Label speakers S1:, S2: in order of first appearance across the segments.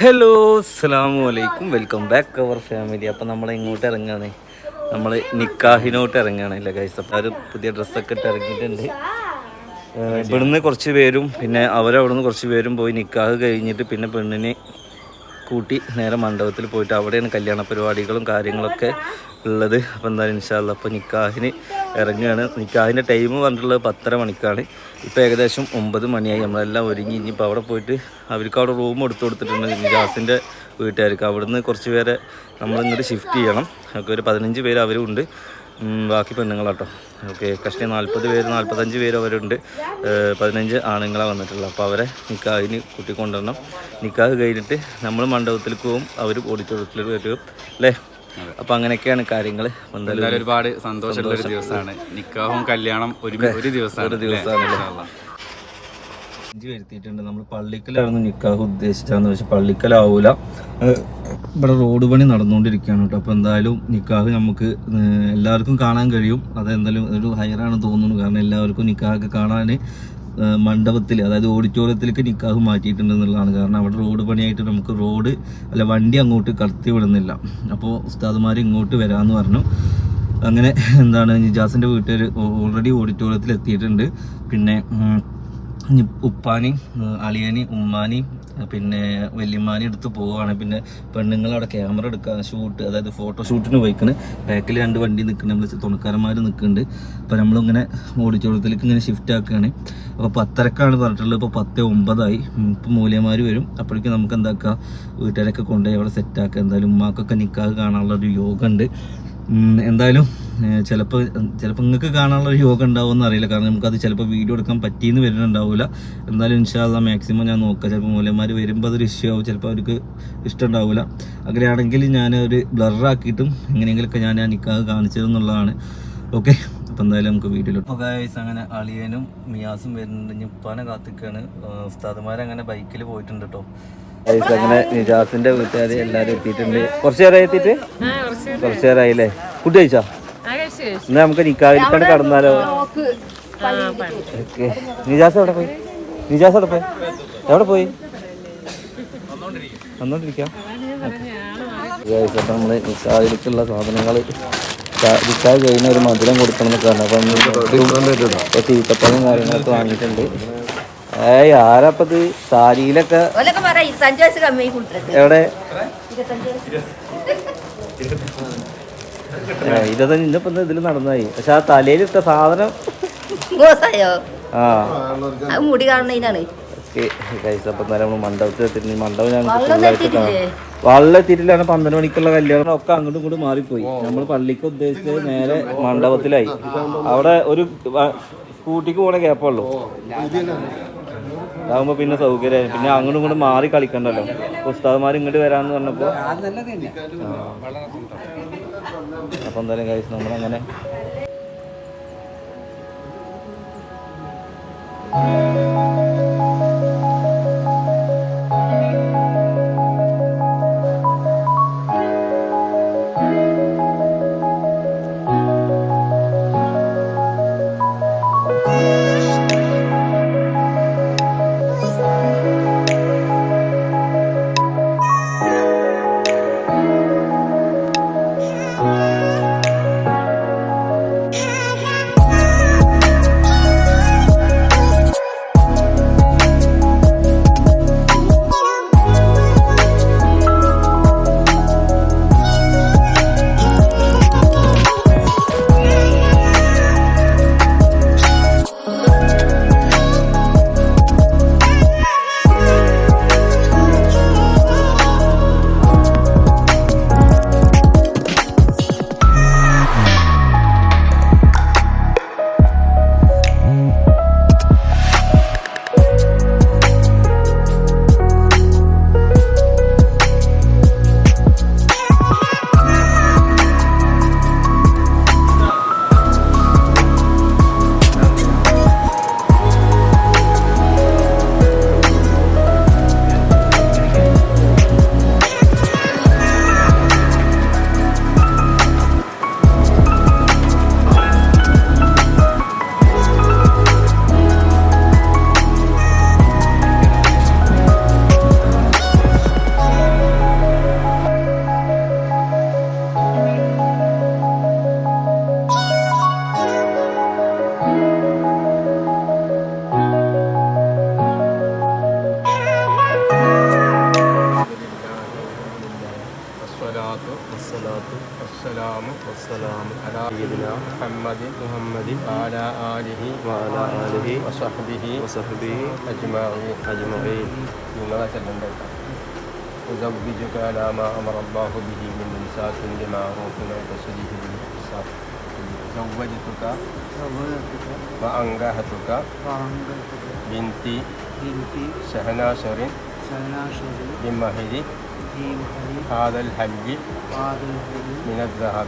S1: Hello അസ്സാമു അലൈക്കും. Welcome back അവർ family അപ്പം നമ്മൾ ഇങ്ങോട്ട് ഇറങ്ങുകയാണ് നമ്മൾ നിക്കാഹിനോട്ട് ഇറങ്ങുകയാണ് അല്ലേ ഗൈസ് അപ്പം ഒരു പുതിയ ഡ്രസ്സൊക്കെ ഇട്ട് ഇറങ്ങിയിട്ടുണ്ട്. ഇവിടുന്ന് കുറച്ച് പേരും പിന്നെ അവരവിടുന്ന് കുറച്ച് പേരും പോയി നിക്കാഹ് കഴിഞ്ഞിട്ട് പിന്നെ പെണ്ണിനെ കൂട്ടി നേരെ മണ്ഡപത്തിൽ പോയിട്ട് അവിടെയാണ് കല്യാണ പരിപാടികളും കാര്യങ്ങളൊക്കെ ഉള്ളത്. അപ്പോൾ എന്തായാലും ഇൻഷാല്ല അപ്പോൾ നിക്കാഹിന് ഇറങ്ങുകയാണ്. നിക്കാഹിന്റെ ടൈം പറഞ്ഞിട്ടുള്ളത് പത്തര മണിക്കാണ്. ഇപ്പോൾ ഏകദേശം ഒമ്പത് മണിയായി. നമ്മളെല്ലാം ഒരുങ്ങി ഇനിയിപ്പോൾ അവിടെ പോയിട്ട് അവർക്ക് അവിടെ റൂം എടുത്തു കൊടുത്തിട്ടുണ്ട് നിജാസിന്റെ വീട്ടുകാർക്ക്. അവിടുന്ന് കുറച്ച് പേരെ നമ്മളിങ്ങോട്ട് ഷിഫ്റ്റ് ചെയ്യണം. ഒക്കെ ഒരു പതിനഞ്ച് പേര് അവരും ഉണ്ട് ബാക്കി പെണ്ണുങ്ങളാട്ടോ. ഓക്കെ കഷ്ടി നാൽപ്പത് പേര് നാൽപ്പത്തഞ്ച് പേര് അവരുണ്ട്. പതിനഞ്ച് ആണുങ്ങളാണ് വന്നിട്ടുള്ളത്. അപ്പോൾ അവരെ നിക്കാഹിന് കൂട്ടിക്കൊണ്ടുവരണം. നിക്കാഹ് കഴിഞ്ഞിട്ട് നമ്മൾ മണ്ഡപത്തിലേക്ക് പോകും അവർ ഓഡിറ്റോറിയത്തിലേക്ക് വരും. അല്ലേ? അപ്പോൾ അങ്ങനെയൊക്കെയാണ് കാര്യങ്ങൾ എന്തായാലും
S2: ഒരുപാട് സന്തോഷമുള്ള ഒരു ദിവസമാണ്. നിക്കാഹും കല്യാണം ഒരു ദിവസമാണ്
S1: ഒരു ദിവസമാണ് വരുത്തിയിട്ടുണ്ട്. നമ്മൾ പള്ളിക്കലായിരുന്നു നിക്കാഹ് ഉദ്ദേശിച്ചാന്ന് പക്ഷെ പള്ളിക്കലാവൂല. ഇവിടെ റോഡ് പണി നടന്നുകൊണ്ടിരിക്കുകയാണ് കേട്ടോ. അപ്പോൾ എന്തായാലും നിക്കാഹ് നമുക്ക് എല്ലാവർക്കും കാണാൻ കഴിയും. അതെന്തായാലും ഒരു ഹയറാണ് തോന്നുന്നു. കാരണം എല്ലാവർക്കും നിക്കാഹൊക്കെ കാണാൻ മണ്ഡപത്തിൽ അതായത് ഓഡിറ്റോറിയത്തിലേക്ക് നിക്കാഹ് മാറ്റിയിട്ടുണ്ട് എന്നുള്ളതാണ്. കാരണം അവിടെ റോഡ് പണിയായിട്ട് നമുക്ക് റോഡ് അല്ല വണ്ടി അങ്ങോട്ട് കടത്തി വിടുന്നില്ല. അപ്പോൾ ഉസ്താദുമാർ ഇങ്ങോട്ട് വരാമെന്ന് പറഞ്ഞു. അങ്ങനെ എന്താണ് നിജാസിന്റെ വീട്ടുകാർ ഓൾറെഡി ഓഡിറ്റോറിയത്തിൽ എത്തിയിട്ടുണ്ട് പിന്നെ ഉപ്പാനി അളിയനി ഉമ്മാനി പിന്നെ വല്യമ്മാനി എടുത്ത് പോവുകയാണ്. പിന്നെ പെണ്ണുങ്ങൾ അവിടെ ക്യാമറ എടുക്കുക ഷൂട്ട് അതായത് ഫോട്ടോ ഷൂട്ടിന് പോയിക്കണ്. ബാക്കിൽ രണ്ട് വണ്ടി നിൽക്കുന്നുണ്ട് നമ്മൾ തുണക്കാരന്മാർ നിൽക്കുന്നുണ്ട് അപ്പോൾ നമ്മളിങ്ങനെ ഓടിച്ചോളത്തിലേക്ക് ഇങ്ങനെ ഷിഫ്റ്റ് ആക്കുകയാണ്. അപ്പോൾ പത്തരക്കാണ് പറഞ്ഞിട്ടുള്ളത്. ഇപ്പോൾ പത്ത് ഒമ്പതായി. ഇപ്പോൾ മൂല്യന്മാർ വരും. അപ്പോഴേക്കും നമുക്ക് എന്താക്കുക വീട്ടുകാരൊക്കെ കൊണ്ടുപോയി അവിടെ സെറ്റാക്കുക എന്തായാലും ഉമ്മാക്കൊക്കെ നിൽക്കാതെ കാണാനുള്ള ഒരു യോഗ ഉണ്ട്. ഉം, എന്തായാലും ചിലപ്പോൾ ചിലപ്പോൾ നിങ്ങൾക്ക് കാണാനുള്ള ഒരു യോഗം ഉണ്ടാവുമെന്ന് അറിയില്ല. കാരണം നമുക്കത് ചിലപ്പോൾ വീഡിയോ എടുക്കാൻ പറ്റിയെന്ന് വരുന്നുണ്ടാവില്ല എന്തായാലും ഇൻഷാല്ല മാക്സിമം ഞാൻ നോക്കാം. ചിലപ്പോൾ മൂലന്മാർ വരുമ്പോൾ അതൊരു ഇഷ്യൂ ആവും. ചിലപ്പോൾ അവർക്ക് ഇഷ്ടമുണ്ടാവില്ല അങ്ങനെയാണെങ്കിൽ ഞാൻ ഒരു ബ്ലറാക്കിയിട്ടും എങ്ങനെയെങ്കിലുമൊക്കെ ഞാൻ ആ നിക്കാഹ് കാണിച്ചതെന്നുള്ളതാണ് ഓക്കെ അപ്പോൾ എന്തായാലും നമുക്ക് വീട്ടിലും അപ്പോൾ ഗൈസ് അങ്ങനെ അളിയനും മിയാസും വരുന്നുണ്ട്. ഞുപ്പാനെ കാത്തിക്കാണ്. ഉസ്താദുമാരങ്ങനെ ബൈക്കിൽ പോയിട്ടുണ്ട് കേട്ടോ ഗൈസ് അങ്ങനെ നിജാസിന്റെ വീട്ടുകാർ എല്ലാവരും എത്തിയിട്ടുണ്ട്. കുറച്ചു നേരം എത്തിയിട്ട്? കുറച്ച് നേരമായില്ലേ ഫുഡ് കഴിച്ചാ? എന്നാ നമുക്ക് നിക്കാതിരിക്കാണ്ട് കടന്നാലോ? ഓക്കെ. നിജാസ് എവിടെ പോയി? നിജാസ് എവിടെ പോയി? എവിടെ പോയി? വന്നോണ്ടിരിക്കാം. നമ്മൾ നിക്കാതിലേക്കുള്ള സാധനങ്ങൾ നിക്കാതെ കഴിഞ്ഞ ഒരു മധുരം കൊടുക്കണം എന്നൊക്കെയാണ് അപ്പം ഇപ്പൊ തീറ്റപ്പഴം കാര്യങ്ങളൊക്കെ വാങ്ങിയിട്ടുണ്ട്. ഏയ് ആരപ്പത് സാരിയിലൊക്കെ? എവിടെ?
S3: ഇരുപത്തഞ്ച്
S1: ഇന്നിപ്പോ ഇതിൽ നടന്നായി പക്ഷെ ആ തലയിലിട്ട സാധനം
S3: മോശമായോ?
S1: ആ.
S3: അത് മുടി കാണുന്നതിനാണ്.
S1: ഓക്കെ കൈസ് അപ്പം നേരം നമ്മൾ മണ്ഡപത്തിൽ എത്തിയിട്ട് മണ്ഡപം ഞാൻ
S3: വള്ളം
S1: ഫുള്ളായിട്ട്
S3: എത്തിയിട്ടില്ലേ?
S1: കാണാം വള്ളം എത്തിയിട്ടില്ലാണ്. പന്ത്രണ്ട് മണിക്കുള്ള കല്യാണം. ഒക്കെ അങ്ങോട്ടും ഇങ്ങോട്ടും മാറിപ്പോയി. നമ്മൾ പള്ളിക്ക് ഉദ്ദേശിച്ചത് നേരെ മണ്ഡപത്തിലായി. അവിടെ ഒരു സ്കൂട്ടിക്ക് പോണ ഗ്യാപ്പുള്ളൂ അതാകുമ്പോ പിന്നെ സൗകര്യമായി പിന്നെ അങ്ങോട്ടും ഇങ്ങോട്ടും മാറി കളിക്കണ്ടല്ലോ. ഉസ്താദ്മാർ ഇങ്ങോട്ട് വരാന്ന് പറഞ്ഞപ്പോ. അപ്പൊ എന്തായാലും കഴിച്ച് നമ്മളങ്ങനെ
S4: والسلام والسلام على سيدنا محمد محمد وعلى آله وعلى آله وصحبه وصحبه أجمعين. أجمعين. لغة اللندن أزوجك على ما أمر الله به من إمساك بمعروف أو تسريح بالإحسان. زوجتك وأنكحتك بنتي شهنا شر بمهر هذا الحج من الذهب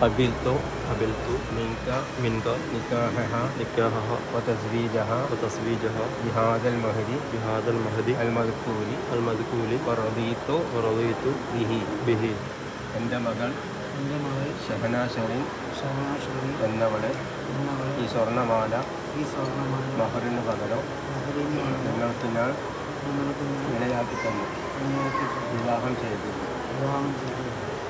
S4: قبلت قبلت منك منك نكاحها نكاحها وتزويجها وتزويجها بهذا المهر بهذا المهر المذكور المذكور ورضيت ورضيت به به എൻ്റെ മകൾ ഷഹനാശറിൻ എന്നവളെ ഈ സ്വർണ്ണമാല മഹറിന് പകരം നിങ്ങൾക്ക് ഞാൻ വിലയാക്കി തന്നു. വിവാഹം ചെയ്തു.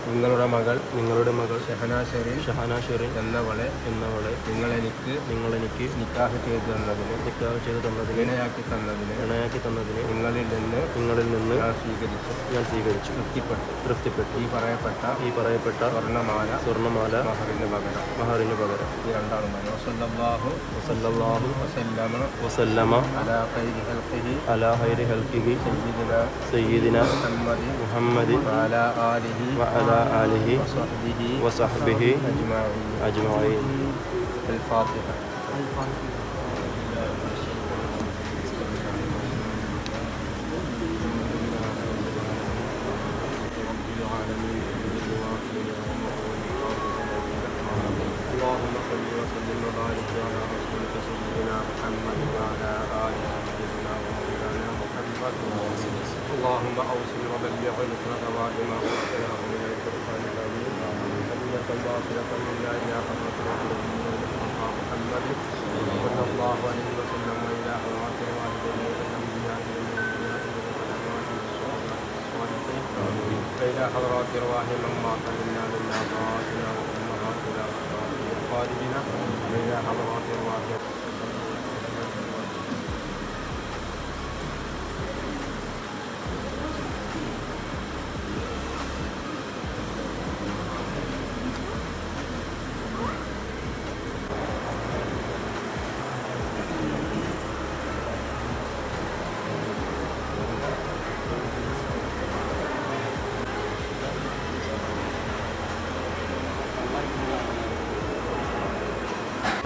S4: നിങ്ങളുടെ മകൾ നിങ്ങളുടെ മകൾ ഷഹനാശ്വരി ഷഹനാശ്വരി എന്നവളെ എന്നവളെ നിങ്ങളെനിക്ക് നിങ്ങളെനിക്ക് നിക്കാഹ് ചെയ്തു തന്നതിന് നിക്കാഹ് ചെയ്തു തന്നതിന് ഇണയാക്കി തന്നതിന് ഇണയാക്കി തന്നതിന് നിങ്ങളിൽ നിന്ന് നിങ്ങളിൽ നിന്ന് ഞാൻ സ്വീകരിച്ചു. ഞാൻ സ്വീകരിച്ചു. തൃപ്തിപ്പെട്ടു. തൃപ്തിപ്പെട്ടു. ഈ പറയപ്പെട്ട ഈ പറയപ്പെട്ട സ്വർണമാല സ്വർണമാല മഹറിന് പകരം. മഹറിന് പകരം. ഈ രണ്ടാണ് വസല്ലല്ലാഹു വസല്ലല്ലാഹു വസല്ലമ വസല്ലമ അലാ ഖൈരി ഹൽക്കിഹി അലാ ഖൈരി ഖൽഖിഹി സയ്യിദിന സയ്യിദിന മുഹമ്മദ് മുഹമ്മദ് അലാ ആലിഹി വഅലാ وعلى آله وصحبه وصحبه أجمعين. الفاتحة. اللهم صل وسلم وبارك على رسولك سيدنا محمد وعلى آله اللهم اوصل وبلغنا نوائب ما اوتيناه من القران العظيم. كلمه باقيه من لا إله الا الله محمد صلى الله عليه وسلم إلى حضرات والدين الانبياء فإلى حضرات إرواحهم ما قلنا من أبائنا وأمهاتنا وأخواننا وخالدنا وإلى حضرات إرواحهم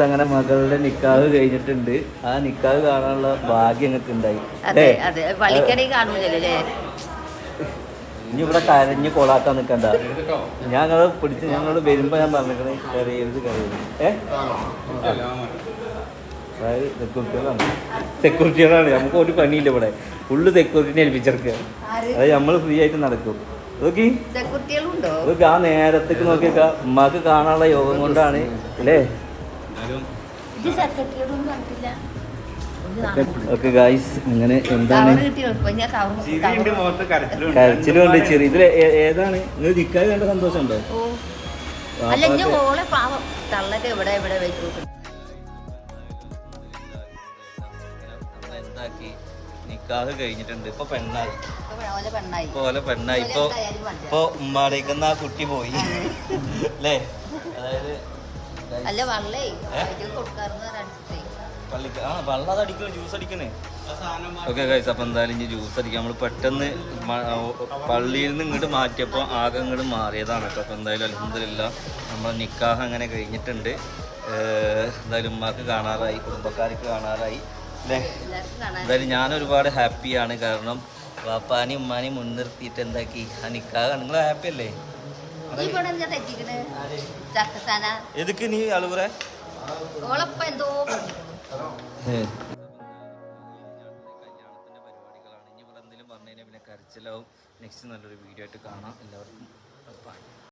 S1: അങ്ങനെ മകളുടെ നിക്കാഹ് കഴിഞ്ഞിട്ടുണ്ട്. ആ നിക്കാഹ് കാണാനുള്ള ഭാഗ്യം ഞങ്ങൾക്ക് ഉണ്ടായി.
S3: അതെ അതെ. പള്ളിക്കടയിൽ കാണൂലല്ലോ അല്ലേ?
S1: ഇനി ഇവിടെ കരഞ്ഞ് കൊളാക്കാൻ നിൽക്കണ്ട ഞങ്ങൾ പിടിച്ച് ഞങ്ങൾ വരുമ്പോ ഞാൻ കരയരുത് കരയരുത്. ഏ? അതായത് സെക്യൂരിറ്റികളാണ് സെക്യൂരിറ്റികളാണ് നമുക്ക് ഒരു പണിയില്ല ഇവിടെ. ഫുള്ള് സെക്യൂരിറ്റിനെ ഏൽപ്പിച്ചെടുക്കുക അതായത് നമ്മൾ ഫ്രീ ആയിട്ട് നടക്കും. നോക്കി ആ നേരത്തേക്ക് നോക്കിയേക്കാം. ഉമ്മാക്ക് കാണാനുള്ള യോഗം കൊണ്ടാണ് അല്ലേ?
S3: കണ്ടില്ല
S1: ഓക്കെ ഗായ്സ് ഇങ്ങനെ എന്താണ്? കരച്ചിലുണ്ട് ചെറിയ ഇതിൽ ഏതാണ്? നിങ്ങൾ നിൽക്കാതെ കണ്ട സന്തോഷമുണ്ടോ?
S3: അല്ല ഞാൻ ഓളെ പാവം. തള്ളൊക്കെ ഇവിടെ ഇവിടെ വെച്ചു
S1: എന്താക്കി? നിക്കാഹ് കഴിഞ്ഞിട്ടുണ്ട്. ഇപ്പൊ പെണ്ണായി.
S3: പോലെ പെണ്ണായി.
S1: ഇപ്പൊ പെണ്ണായി. ഇപ്പൊ ഇപ്പൊ ഉമ്മാടേക്കുന്ന ആ കുട്ടി പോയി. അല്ലേ? അതായത്
S3: അല്ല വള്ളേ കൊടുക്കാറുന്ന അടിച്ചിട്ടേ.
S1: പള്ളിക്ക് ആ വെള്ളം അത് അടിക്കണേ ജ്യൂസ് അടിക്കണേ. ഓക്കെ കഴിച്ച അപ്പം എന്തായാലും ഇനി ജ്യൂസ് അടിക്കാം. നമ്മൾ പെട്ടെന്ന് പള്ളിയിൽ നിന്ന് ഇങ്ങോട്ട് മാറ്റിയപ്പോൾ ആകെ ഇങ്ങോട്ട് മാറിയതാണ് കേട്ടോ. അപ്പം എന്തായാലും അലഹമില്ല നമ്മളെ നിക്കാഹ് അങ്ങനെ കഴിഞ്ഞിട്ടുണ്ട്. എന്തായാലും ഉമ്മാക്ക് കാണാറായി കുടുംബക്കാർക്ക് കാണാറായി. അല്ലേ എന്തായാലും ഞാൻ ഒരുപാട് ഹാപ്പിയാണ്. കാരണം വാപ്പാനെയും ഉമ്മാനെയും മുൻനിർത്തിയിട്ട് എന്താക്കി? ആ നിക്കാഹ് നിങ്ങൾ ഹാപ്പി അല്ലേ? എതുക്ക് നീ അളുകുറ
S3: ഓളപ്പ എന്തോ
S1: കല്യാണത്തിന്റെ പരിപാടികളാണ്. ഇനി ഇവിടെ എന്തെങ്കിലും പറഞ്ഞു കഴിഞ്ഞാൽ പിന്നെ കരച്ചിലാവും. നെക്സ്റ്റ് നല്ലൊരു വീഡിയോ ആയിട്ട് കാണാം. എല്ലാവർക്കും